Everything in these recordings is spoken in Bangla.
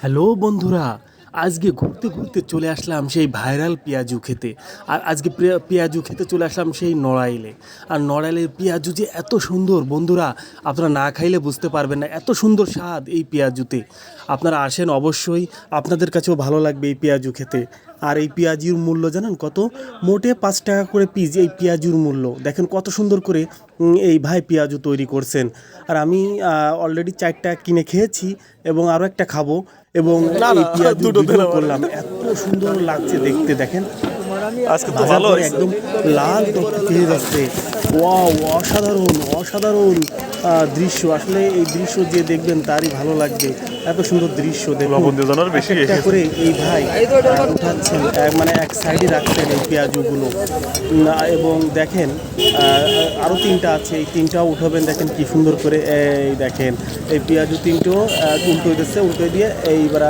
হ্যালো বন্ধুরা, আজকে ঘুরতে ঘুরতে চলে আসলাম সেই ভাইরাল পেঁয়াজু খেতে। আর আজকে পেঁয়া- পেঁয়াজু খেতে চলে আসলাম সেই নড়াইলে। আর নড়াইলের পেঁয়াজু যে এত সুন্দর বন্ধুরা, আপনারা না খাইলে বুঝতে পারবেন না, এত সুন্দর স্বাদ এই পেঁয়াজুতে। আপনারা আসেন অবশ্যই, আপনাদের কাছেও ভালো লাগবে এই পেঁয়াজু খেতে। আর এই পেঁয়াজুর মূল্য জানেন কত? মোটে পাঁচ টাকা করে পিস এই পেঁয়াজুর মূল্য। দেখেন কত সুন্দর করে এই ভাই পেঁয়াজু তৈরি করছেন। আর আমি অলরেডি চারটা কিনে খেয়েছি এবং আরও একটা খাব এবং করলাম। এত সুন্দর লাগছে দেখতে দেখেন। আজকে তো ভালো একদম লাল যাচ্ছে ওয়াও অসাধারণ অসাধারণ। দৃশ্য। আসলে এই দৃশ্য যে দেখবেন তারই ভালো লাগবে। এত সুন্দর দৃশ্য দেখুন। করে এই ভাই উঠাচ্ছেন মানে এক সাইডে রাখছেন এই পেঁয়াজুগুলো। এবং দেখেন আহ, আরও তিনটা আছে এই তিনটাও উঠাবেন দেখেন কি সুন্দর করে এই দেখেন এই পেঁয়াজু তিনটো আহ, উল্টো দিচ্ছে উল্টো দিয়ে এইবার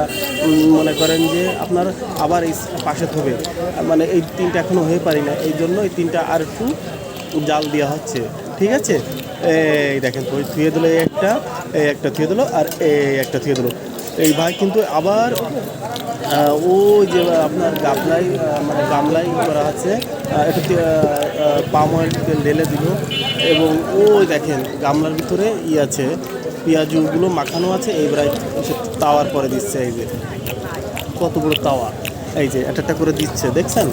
মনে করেন যে আপনার আবার এই পাশে থবে। মানে এই তিনটা এখনও হয়ে পারি না এই জন্য এই তিনটা আর একটু জাল দেওয়া হচ্ছে। ঠিক আছে? এই দেখেন থুয়ে দিলো এই একটা এই একটা থুয়ে দিলো আর এই একটা থুয়ে দিলো। এই ভাই কিন্তু আবার ওই যে আপনার গামলাই আহ, মানে গামলাই করা আছে একটু পাম অয়েল ঢেলে দিল। এবং ও দেখেন গামলার ভিতরে ই আছে পেঁয়াজুগুলো মাখানো আছে এইবার তাওয়ার পরে দিচ্ছে এই যে। কত বড় তাওয়া? এই যে একটা একটা করে দিচ্ছে দেখছেন?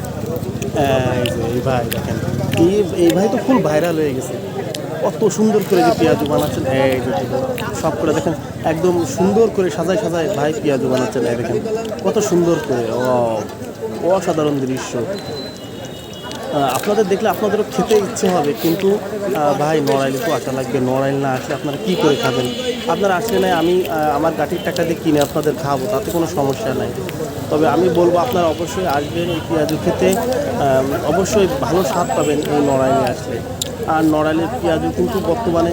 এই যে এই ভাই দেখেন এই এই ভাই তো ফুল ভাইরাল হয়ে গেছে। কত সুন্দর করে যে পেঁয়াজু বানাচ্ছেন। এই সব করে দেখেন, একদম সুন্দর করে সাজায় সাজায় ভাই পেঁয়াজু বানাচ্ছেন। এই দেখেন, কত সুন্দর করে, ও, অসাধারণ দৃশ্য। আপনাদের দেখলে আপনাদেরও খেতে ইচ্ছে হবে, কিন্তু ভাই নড়াইলে তো আসা লাগবে, নড়াইল না আসলে আপনারা কী করে খাবেন? আপনারা আসলে নাই আমি আমার গাঠির টাকা দিয়ে কিনে আপনাদের খাব তাতে কোনো সমস্যা নাই। তবে আমি বলব, আপনারা অবশ্যই আসবেন এই পেঁয়াজু খেতে। অবশ্যই ভালো স্বাদ পাবেন এই নড়াইলে আসলে। আর নড়াইলের পেঁয়াজু কিন্তু বর্তমানে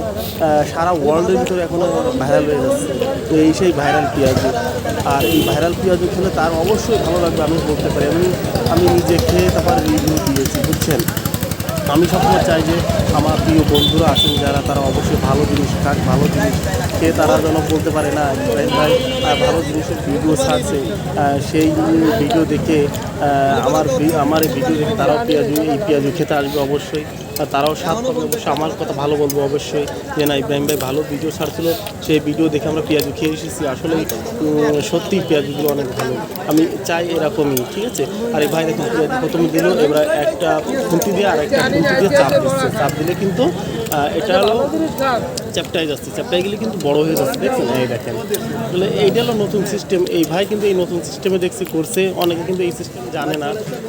সারা ওয়ার্ল্ডের ভিতরে এখনও ভাইরাল হয়ে যাচ্ছে। তো এই সেই ভাইরাল পেঁয়াজু। আর এই ভাইরাল পেঁয়াজু খেলে তার অবশ্যই ভালো লাগবে, আমি বলতে পারি। আমি আমি নিজে খেয়ে তারপর রিভিউ দিয়েছি, বুঝছেন? আমি সবসময় চাই যে আমার প্রিয় বন্ধুরা আছেন যারা তারা অবশ্যই ভালো জিনিস খাক, ভালো জিনিস খেয়ে তারা যেন বলতে পারে, না ভাই ভালো জিনিসের ভিডিও ছাড়ছে। সেই ভিডিও দেখে আমার আমার এই ভিডিও দেখে তারাও পেঁয়াজু এই পেঁয়াজু খেতে আসবে অবশ্যই। তারাও সাথ পাবে অবশ্যই আমার কথা ভালো বলব অবশ্যই। যে না, ইব্রাহিম ভাই ভালো ভিডিও ছাড়ছিল, সেই ভিডিও দেখে আমরা পেঁয়াজু খেয়ে এসেছি। আসলে সত্যি পেঁয়াজুগুলো অনেক ভালো। আমি চাই এরকমই, ঠিক আছে? আর এই ভাই দেখুন প্রথমে দিল, এবার একটা খুঁটি দিয়ে আর একটা খুঁটি দিয়ে চাপ দিচ্ছে। চাপ দিলে কিন্তু এটা হলো চ্যাপটাই যাচ্ছে চ্যাপটাই গেলে কিন্তু বড় হয়ে যাচ্ছে, দেখছেন? এই দেখেন। তাহলে এইটা হলো নতুন সিস্টেম এই ভাই কিন্তু এই নতুন সিস্টেমে দেখছি করছে। অনেকে কিন্তু এই সিস্টেম জানে না।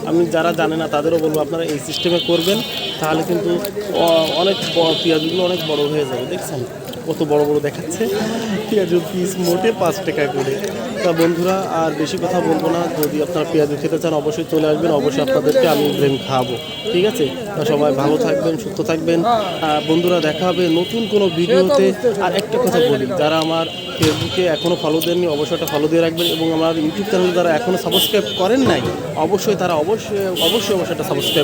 আমি যারা জানে না, তাদেরও বলব, আপনারা এই সিস্টেমে করবেন, তাহলে কিন্তু অনেক পেঁয়াজগুলো অনেক বড় হয়ে যাবে, দেখছেন? কত বড় বড় দেখাচ্ছে। পেঁয়াজুর পিস মোটে পাঁচ টাকা করে। তা বন্ধুরা, আর বেশি কথা বলব না। যদি আপনারা পেঁয়াজু খেতে চান, অবশ্যই চলে আসবেন। অবশ্যই আপনাদেরকে আমি ব্রেন খাওয়াবো। ঠিক আছে? সবাই ভালো থাকবেন, সুস্থ থাকবেন। বন্ধুরা, দেখা হবে নতুন কোনো ভিডিওতে। আর একটা কথা বলি, যারা আমার ফেসবুকে এখনও ফলো দেননি, অবশ্যই একটা ফলো দিয়ে রাখবেন। এবং আমার ইউটিউব চ্যানেল যারা এখনও সাবস্ক্রাইব করেন নাই, অবশ্যই তারা অবশ্যই অবশ্যই অবশ্যই একটা সাবস্ক্রাইব